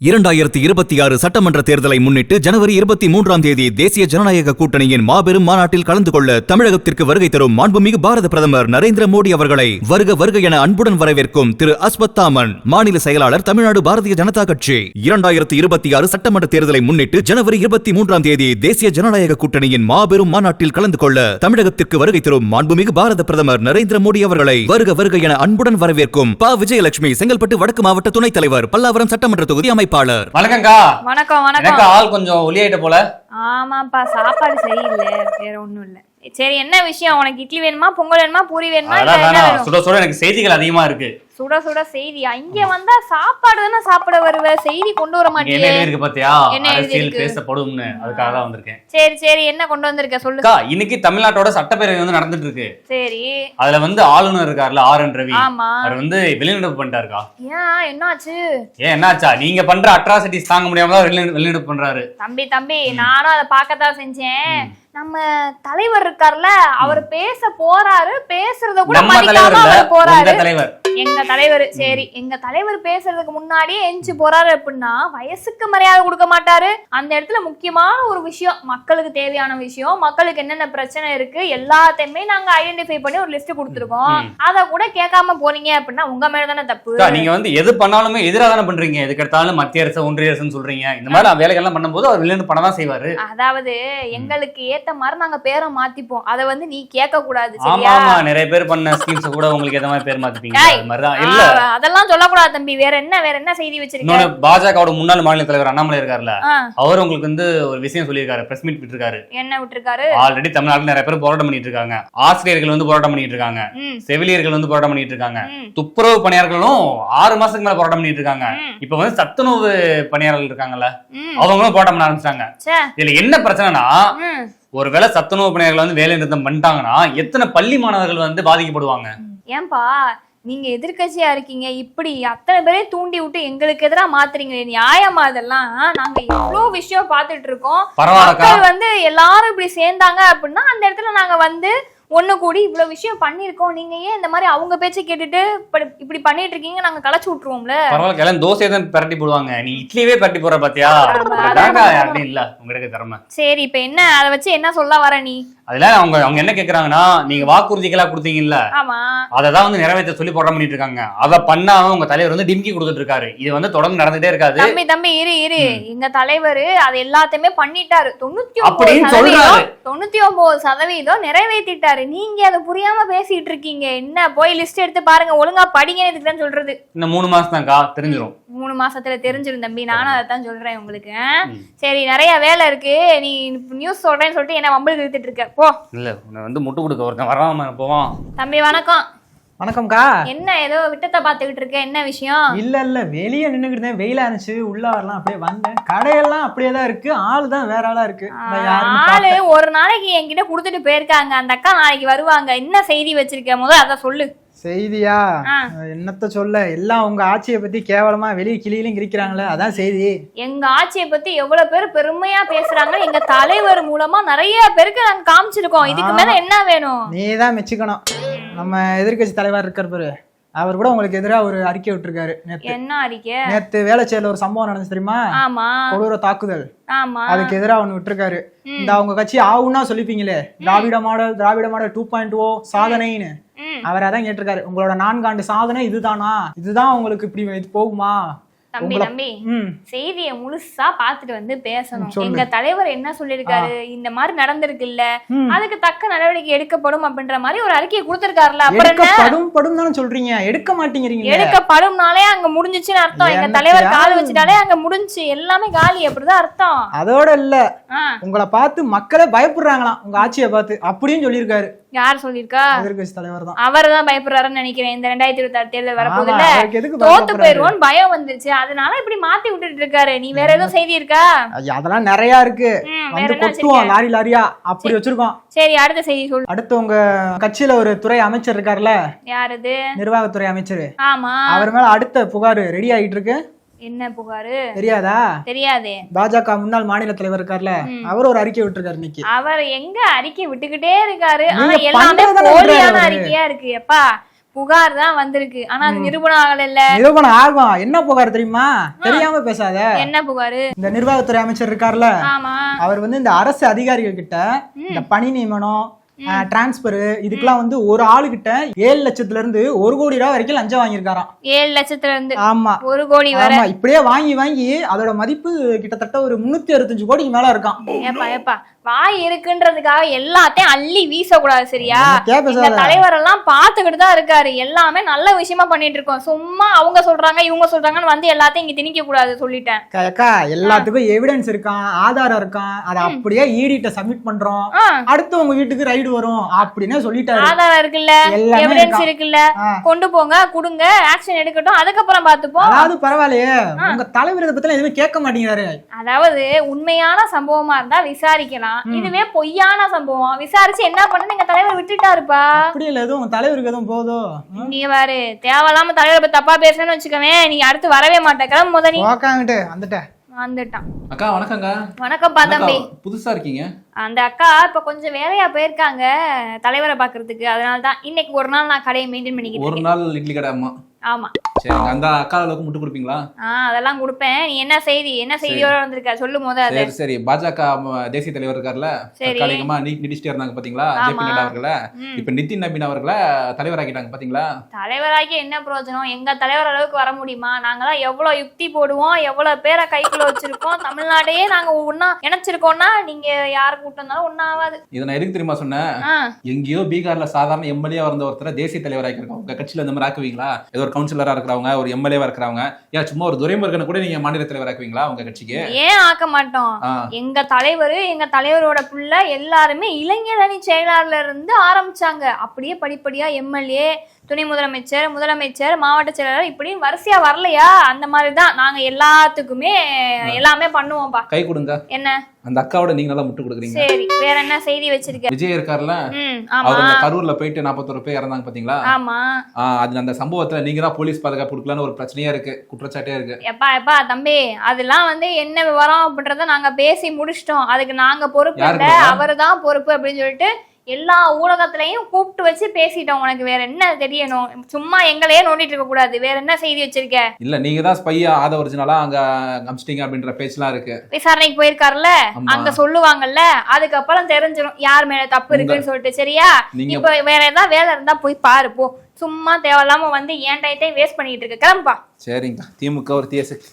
இரண்டாயிரத்தி இருபத்தி ஆறு சட்டமன்ற தேர்தலை முன்னிட்டு ஜனவரி இருபத்தி மூன்றாம் தேதி தேசிய ஜனநாயக கூட்டணியின் மாபெரும் மாநாட்டில் கலந்து கொள்ள தமிழகத்திற்கு வருகை தரும் மாண்புமிகு பாரத பிரதமர் நரேந்திர மோடி அவர்களை வருக வருக என அன்புடன் வரவேற்கும் திரு அஸ்வத்தாமன் மாநில செயலாளர் தமிழ்நாடு பாரதிய ஜனதா கட்சி. இரண்டாயிரத்தி இருபத்தி ஆறு சட்டமன்ற தேர்தலை முன்னிட்டு ஜனவரி இருபத்தி மூன்றாம் தேதி தேசிய ஜனநாயக கூட்டணியின் மாபெரும் மாநாட்டில் கலந்து கொள்ள தமிழகத்திற்கு வருகை தரும் மாண்புமிகு பாரத பிரதமர் நரேந்திர மோடி அவர்களை வருக வருக என அன்புடன் வரவேற்கும் ப. விஜயலட்சுமி செங்கல்பட்டு வடக்கு மாவட்ட துணைத் தலைவர் பல்லாவரம் சட்டமன்ற தொகுதி அமைப்பாளர் வணக்கம்க்கா. வணக்கம் எனக்கு வணக்கம் ஆள் கொஞ்சம் ஒளியாயிட்ட போல. ஆமாப்பா சாப்பாடு சரியில்லை வேற ஒண்ணும் இல்ல. சரி என்ன விஷயம்? உனக்கு இட்லி வேணுமா? பொங்கல் வேணுமா? பூரி வேணுமா? இல்ல என்ன வேணும்? சுட சுட எனக்கு செய்திகள் அதிகமா இருக்கு. சுட சுட செய்தியா இங்க வந்தா சாப்பாடு தானே சாப்பிட வருவ? செய்தி கொண்டு வர மாட்டியே. எழுதிருக்கு பாத்தியா? அரசியல்? பேசப்படும்னு. அதுக்காக தான் வந்திருக்கேன். சரி சரி. என்ன கொண்டு வந்திருக்க? சொல்லு. அக்கா இன்னைக்கு தமிழ்நாட்டோட சட்டப்பேரவை வந்து நடந்துட்டு இருக்கு சரி. அதுல வந்து ஆளுநர் இருக்காருல்ல ஆர் என் ரவி. அவர் வந்து வெளிநடப்பு பண்ணிட்டாருக்கா? ஏன்? என்னாச்சு? ஏன் என்னாச்சா? நீங்க பண்ற அட்ராசிட்டிஸ் தாங்க முடியாம தான் வெளிநட- வெளிநடப்பு பண்றாரு. தம்பி தம்பி நானும் அதை பார்க்கத்தான் செஞ்சேன். நம்ம தலைவர் இருக்கார்ல அவர் பேச போறாரு. பேசுறத கூட மதிக்காம அவர் போறாரு. எங்க தலைவர் சரி எங்க தலைவர் பேசுறதுக்கு முன்னாடியே எஞ்சி போறாரு அப்படின்னா வயசுக்கு மரியாதை கொடுக்க மாட்டாரு. அந்த இடத்துல முக்கியமான ஒரு விஷயம் மக்களுக்கு தேவையான விஷயம் மக்களுக்கு என்னென்ன பிரச்சனை இருக்கு எல்லாத்தையுமே நாங்க ஐடென்டிஃபை பண்ணி ஒரு லிஸ்ட் கொடுத்துருக்கோம். அத கூட கேட்காம போறீங்க அப்படின்னா உங்க மேல தானே தப்பு. நீங்க வந்து எது பண்ணாலுமே எதிராக தானே பண்றீங்க. எதுக்கு எடுத்தாலும் மத்திய அரசு ஒன்றிய அரசுன்னு சொல்றீங்க. இந்த மாதிரி வேலைகள்லாம் பண்ணும்போது அவர் வெளிநடப்பு பண்ண தான் செய்வாரு. அதாவது எங்களுக்கு ஏத்த மாதிரி நாங்க பேரை மாத்திப்போம். அத வந்து நீ கேட்க கூடாது ஆமா நிறைய பேர் பண்ண ஸ்கீம்ஸ் கூட உங்களுக்கு எந்த மாதிரி பேர் மாத்திப்பீங்க. அது மாதிரிதான். இல்ல. அதெல்லாம் சொல்லக்கூடாது தம்பி. வேற என்ன வேற என்ன செய்தி வச்சிருக்க? இன்னொன்னு பாஜகவோட முன்னாள் மாநில தலைவர் அண்ணாமலை இருக்காருல்ல அவர் உங்களுக்கு வந்து ஒரு விஷயம் சொல்லியிருக்காரு பிரஸ் மீட் விட்டுருக்காரு. என்ன விட்டுருக்காரு? ஆல்ரெடி தமிழ்நாட்டுல நிறைய பேர் போராட்டம் பண்ணிட்டு இருக்காங்க. ஆசிரியர்கள் வந்து போராட்டம் பண்ணிட்டு இருக்காங்க. செவிலியர்கள் வந்து போராட்டம் பண்ணிட்டு இருக்காங்க. துப்புரவு பணியாளர்களும் ஆறு மாசத்துக்கு மேல போராட்டம் பண்ணிட்டு இருக்காங்க. இப்ப வந்து சத்துணவு பணியாளர்கள் இருக்காங்கல்ல அவங்களும் போராட்டம் பண்ண ஆரம்பிச்சிட்டாங்க. ச்சே, இதுல என்ன பிரச்சனைனா ஒருவேளை சத்துணவு பணியாளர்கள் வந்து வேலை நிறுத்தம் பண்ணிட்டாங்கன்னா எத்தனை பள்ளி மாணவர்கள் வந்து பாதிக்கப்படுவாங்க? ஏன்பா நீங்க எதிர்க்கட்சியா இருக்கீங்க இப்படி அத்தனை பேரையும் தூண்டி விட்டு எங்களுக்கு எதிரா மாத்துறீங்க நியாயமா இதெல்லாம்? நாங்க எவ்வளவு விஷயம் பார்த்துட்டு இருக்கோம். மக்கள் வந்து எல்லாரும் இப்படி சேர்ந்தாங்க அப்படின்னா அந்த இடத்துல நாங்க வந்து ஒண்ணு கூடி இவ்வளவு விஷயம் பண்ணிருக்கோம் நீங்க ஏன் இந்த மாதிரி அவங்க பேச்சை கேட்டுட்டு இப்படி- பண்ணிட்டு இருக்கீங்க? நாங்க களைச்சு விட்டுருவோம்ல. பரவாயில்ல எல்லாம் தோசையை தான் பிரட்டி போடுவாங்க. நீ இட்லியவே பிரட்டி போடுற பாத்தியா? இல்ல. உங்களுக்கு திறமை. சரி இப்ப என்ன? அதை வச்சு என்ன சொல்ல வர நீ? அதுல அவங்க அவங்க என்ன கேக்குறாங்கன்னா நீங்க வாக்குறுதிகளா கொடுத்தீங்கல்ல ஆமா. அதை தான் வந்து நிறைவேற்ற சொல்லி போராட்டம் பண்ணிட்டு இருக்காங்க அதை பண்ணாம உங்க தலைவர் வந்து டிம்கி கொடுத்துட்டு இருக்காரு இது வந்து தொடர்ந்து நடந்துட்டே இருக்காது. தம்பி தம்பி இரு இரு. எங்க தலைவர் அது எல்லாத்தையுமே பண்ணிட்டாரு. தொண்ணூத்தி அப்படின்னு சொல்றாரு. தொண்ணூத்தி ஒன்பது சதவீதம் நிறைவேற்றிட்டாரு நீங்க அதை புரியாம பேசிட்டு இருக்கீங்க என்ன? போய் லிஸ்ட் எடுத்து பாருங்க. ஒழுங்கா படிங்க இதுக்கு தான் சொல்றது. இன்னும் மூணு மாசம் தான்க்கா தெரிஞ்சிரும் மூணு மாசத்துல தெரிஞ்சிரும் தம்பி. நானும் அதை தான் சொல்றேன் உங்களுக்கு. சரி நிறைய வேலை இருக்கு. நீ நியூஸ் சொல்றேன்னு சொல்லிட்டு என்ன வம்பளுக்கு இழுத்துட்டு இருக்க போ. இல்ல உன்னை வந்து முட்டு கொடுக்க ஒருத்தன் வராம போவான். தம்பி வணக்கம். வணக்கம்க்கா. என்ன ஏதோ விட்டத்தை பாத்துக்கிட்டு இருக்க என்ன விஷயம்? இல்ல இல்ல வெளியே நின்னுக்கிட்டு இருந்தேன். வெயிலா இருந்துச்சு உள்ள வரலாம் அப்படியே வந்தேன். கடையெல்லாம் அப்படியே தான் இருக்கு. ஆள் தான் வேற ஆளா இருக்கு. யாருன்னு ஆளு. ஒரு நாளைக்கு என்கிட்ட கொடுத்துட்டு போயிருக்காங்க. அந்த அக்கா நாளைக்கு வருவாங்க. என்ன செய்தி வச்சிருக்க? முதல்ல அத சொல்லு. செய்தியா. என்னத்த சொல்ல? எல்லாம் உங்க ஆட்சியை பத்தி கேவலமா வெளியே கிளியிலும் கிரிக்கிறாங்களே அதான் செய்தி. எங்க ஆட்சியை பத்தி எவ்வளவு பேர் பெருமையா பேசுறாங்க எங்க தலைவர் மூலமா நிறைய பேருக்கு நாங்க காமிச்சிருக்கோம். இதுக்கு மேல என்ன வேணும்? நீ தான் மெச்சுக்கணும். நம்ம எதிர்க்கட்சி தலைவர் இருக்கார் பாரு. அவர் கூட உங்களுக்கு எதிராக ஒரு அறிக்கை விட்டுருக்காரு நேத்து. என்ன அறிக்கை? நேத்து வேலைச்சேரில் ஒரு சம்பவம் நடந்துச்சு தெரியுமா? ஆமா. கொடூர தாக்குதல். ஆமா. அதுக்கு எதிராக ஒன்று விட்டுருக்காரு. இந்த அவங்க கட்சி ஆகுன்னா சொல்லிப்பீங்களே. Dravida model Dravida model two point O சாதனைன்னு. அவர் அதான் கேட்டிருக்காரு. உங்களோட நான்காண்டு சாதனை இதுதானா? இதுதான் உங்களுக்கு இப்படி இது போகுமா? தம்பி தம்பி செய்தியை முழுசா பாத்துட்டு வந்து பேசணும். எங்க தலைவர் என்ன சொல்லிருக்காரு இந்த மாதிரி நடந்திருக்குல்ல. ம். அதுக்கு தக்க நடவடிக்கை எடுக்கப்படும் அப்படின்ற மாதிரி ஒரு அறிக்கையை கொடுத்திருக்காருல அப்புறம் படும் படும் தானே சொல்றீங்க. எடுக்க மாட்டேங்கிறீங்க எடுக்கப்படும்னாலே அங்க முடிஞ்சுச்சுன்னு அர்த்தம். எங்க தலைவர் கால் வச்சுட்டாலே அங்க முடிஞ்சு. எல்லாமே காலி. அப்படிதான் அர்த்தம். அதோட இல்ல. உங்களை பார்த்து மக்களே பயப்படுறாங்களாம். உங்க ஆட்சியை பார்த்து. அப்படின்னு சொல்லியிருக்காரு. யார் சொல்லிருக்கா அவர் தான் பயப்படுறாருன்னு நினைக்கிறேன். இந்த ரெண்டாயிரத்தி இருபத்தி ஆறு தேர்தல் எதுக்கு தோத்து? போயிருவோன்னு பயம் வந்துருச்சு. அதனால இப்படி மாத்தி விட்டுட்டு இருக்காரு. நீ வேற எதுவும் செய்தி இருக்கா அதெல்லாம் நிறைய இருக்கு? லாரி லாரியா? அப்படி வச்சிருக்கோம். சரி அடுத்த செய்தி சொல்லு. அடுத்து உங்க கட்சியில ஒரு துறை அமைச்சர் இருக்காருல்ல யாரது நிர்வாகத்துறை அமைச்சர். ஆமா. அவர் மேல அடுத்த புகார் ரெடி ஆகிட்டு இருக்கு. என்ன புகாரு? தெரியாதா? தெரியாதே. பாஜக முன்னாள் மாநில தலைவர் இருக்கார்ல. அவர் ஒரு அறிக்கை விட்டுருக்காரு இன்னைக்கு. அவர் எங்க அறிக்கை விட்டுக்கிட்டே இருக்காரு? ஆனா எல்லாமே போலியான. அறிக்கையா இருக்கு. எப்பா புகார் தான் வந்திருக்கு. ஆனா அது நிரூபணம் ஆகல இல்ல நிரூபணம் ஆகும்? என்ன புகார் தெரியுமா? தெரியாம பேசாத. என்ன புகாரு? இந்த நிர்வாகத்துறை அமைச்சர் இருக்கார்ல ஆமா. அவர் வந்து இந்த அரசு அதிகாரிகள் கிட்ட இந்த பணி நியமனம் டிரான்ஸ்பர் இதுக்கெல்லாம் வந்து ஒரு ஆளுகிட்ட ஏழு லட்சத்துல இருந்து ஒரு கோடி ரூபாய் வரைக்கும் லஞ்சம் வாங்கியிருக்காராம். ஏழு லட்சத்துல இருந்து ஆமா. ஒரு கோடி ஆமா இப்படியே வாங்கி வாங்கி அதோட மதிப்பு கிட்டத்தட்ட ஒரு முன்னூத்தி அறுபத்தஞ்சு கோடிக்கு மேல இருக்கான் ஏப்பா ஏப்பா. வாய் இருக்குன்றதுக்காக எல்லாத்தையும் அள்ளி வீசக்கூடாது சரியா? இந்த தலைவர் எல்லாம் பாத்துக்கிட்டு தான் இருக்காரு. எல்லாமே நல்ல விஷயமா பண்ணிட்டு இருக்கோம். சும்மா அவங்க சொல்றாங்க இவங்க சொல்றாங்கன்னு வந்து எல்லாத்தையும் இங்க திணிக்க கூடாது சொல்லிட்டேன் அக்கா, எல்லாத்துக்கும் எவிடன்ஸ் இருக்கான் ஆதாரம் இருக்கான். அதை அப்படியே ஈடிட்ட சப்மிட் பண்றோம். அடுத்து உங்க வீட்டுக்கு ரைடு வரும் அப்படின்னே சொல்லிட்டாரு. ஆதாரம் இருக்குல்ல? எவிடன்ஸ். இருக்குல்ல. கொண்டு போங்க கொடுங்க ஆக்ஷன் எடுக்கட்டும் அதுக்கப்புறம் பாத்துப்போம் அதாவது பரவாயில்லையே உங்க தலைவர் இதை பத்தி எதுவுமே கேட்க மாட்டேங்கிறாரு. அதாவது உண்மையான சம்பவமா இருந்தா விசாரிக்கலாம். இதுவே பொய்யான சம்பவம். விசாரிச்சு என்ன பண்ணு எங்க தலைவர் விட்டுட்டாருப்பா அப்படி இல்ல எதுவும் தலைவருக்கு எதுவும் போதோ? நீ பாரு தேவையில்லாம தலைவரை பத்தி தப்பா பேசுறேன்னு வச்சுக்கவேன் நீ அடுத்து வரவே மாட்ட. கிளம்பு முத நீ. உக்காங்கிட்டு வந்துட்டேன் வந்துட்டான். அக்கா வணக்கங்க வணக்கம்ப்பா தம்பி. புதுசா இருக்கீங்க. அந்த அக்கா இப்ப கொஞ்சம் வேலையா போயிருக்காங்க தலைவரை பாக்குறதுக்கு அதனால தான் இன்னைக்கு ஒரு நாள் நான் கடையை மெயின்டைன் பண்ணிக்கிட்டு ஒரு நாள் இட்லி கடை அம்மா. ஆமா. சரிங்க அந்த அக்கா அளவுக்கு முட்டு கொடுப்பீங்களா? ஆ அதெல்லாம் கொடுப்பேன். நீ என்ன செய்தி? என்ன செய்தியோட வந்திருக்க? சொல்லு முத சரி சரி. பாஜக தேசிய தலைவர் இருக்கார்ல? சரி. தற்காலிகமா நீ நிதிஷ்டே இருந்தாங்க பாத்தீங்களா. ஜேபி நட்டா அவர்கள. இப்ப நிதின் நவீன் அவர்களை தலைவராக்கிட்டாங்க பாத்தீங்களா? தலைவராகி என்ன பிரயோஜனம்? எங்க தலைவர் அளவுக்கு வர முடியுமா? நாங்கெல்லாம் எவ்வளவு யுக்தி போடுவோம்? எவ்வளவு பேரை கைக்குள்ள வச்சிருக்கோம்? தமிழ்நாட்டையே நாங்க ஒன்னா இணைச்சிருக்கோம்னா நீங்க யாரு கூட்டம் ஒன்னும் ஆகாது இதை நான் எதுக்கு தெரியுமா சொன்னேன்? எங்கேயோ பீகார்ல சாதாரண எம்எல்ஏ இருந்த ஒருத்தரை தேசிய தலைவர் ஆக்கிருக்காங்க உங்க கட்சியில இந்த மாதிரி ஆக்குவீங்களா? ஏதோ ஒரு கவுன்சிலரா இருக்கிறவங்க ஒரு எம்எல்ஏவா இருக்கிறவங்க ஏன் சும்மா ஒரு துரைமுருகனை கூட நீங்க மாநில தலைவர் ஆக்குவீங்களா உங்க கட்சிக்கு? ஏன் ஆக்க மாட்டோம்? எங்க தலைவர் எங்க தலைவரோட புள்ள எல்லாருமே இளைஞரணி செயலாளர்ல இருந்து ஆரம்பிச்சாங்க. அப்படியே படிப்படியா எம்எல்ஏ துணை முதலமைச்சர் முதலமைச்சர் மாவட்ட செயலாளர் இப்படி வரிசையா வரலையா? அந்த மாதிரி தான் நாங்க எல்லாத்துக்குமே எல்லாமே பண்ணுவோம்ப்பா. கை கொடுங்க. என்ன? அந்த அக்காவோட நீங்க நல்லா முட்டு கொடுக்குறீங்க. சரி வேற என்ன செய்தி வச்சிருக்க? விஜய் இருக்கார்ல? அந்த கரூர்ல போயிட்டு நாற்பத்தொரு பேர் இறந்தாங்க பாத்தீங்களா? ஆமா. அது அந்த சம்பவத்துல நீங்க தான் போலீஸ் பாதுகாப்பு கொடுக்கலான்னு ஒரு பிரச்சனையா இருக்கு. குற்றச்சாட்டே இருக்கு. எப்பா எப்பா தம்பி அதெல்லாம் வந்து என்ன விவரம் அப்படின்றத நாங்க பேசி முடிச்சிட்டோம். அதுக்கு நாங்க பொறுப்பு இல்ல. பொறுப்பா? அவர்தான் பொறுப்பு அப்படின்னு சொல்லிட்டு எல்லா ஊடகத்திலையும் கூப்பிட்டு வச்சு பேசிட்டோம். உனக்கு வேற என்ன தெரியணும்? சும்மா எங்களையே நோண்டிட்டு இருக்க கூடாது. வேற என்ன செய்தி வச்சிருக்க? இல்ல நீங்க தான் ஸ்பையா ஆத ஒரிஜினலா அங்க அமிச்சிட்டீங்க அப்படின்ற பேச்செல்லாம் இருக்கு. விசாரணைக்கு போயிருக்காருல்ல. அங்க சொல்லுவாங்கல்ல? அதுக்கப்புறம் தெரிஞ்சிடும் யார் மேல தப்பு இருக்குன்னு சொல்லிட்டு. சரியா? இப்ப வேற ஏதாவது வேலை இருந்தா போய் பாரு போ. சும்மா தேவையில்லாம வந்து ஏன் டயத்தையும் வேஸ்ட் பண்ணிட்டு இருக்க. கிளம்புப்பா சரிங்க திமுக ஒரு சக்தி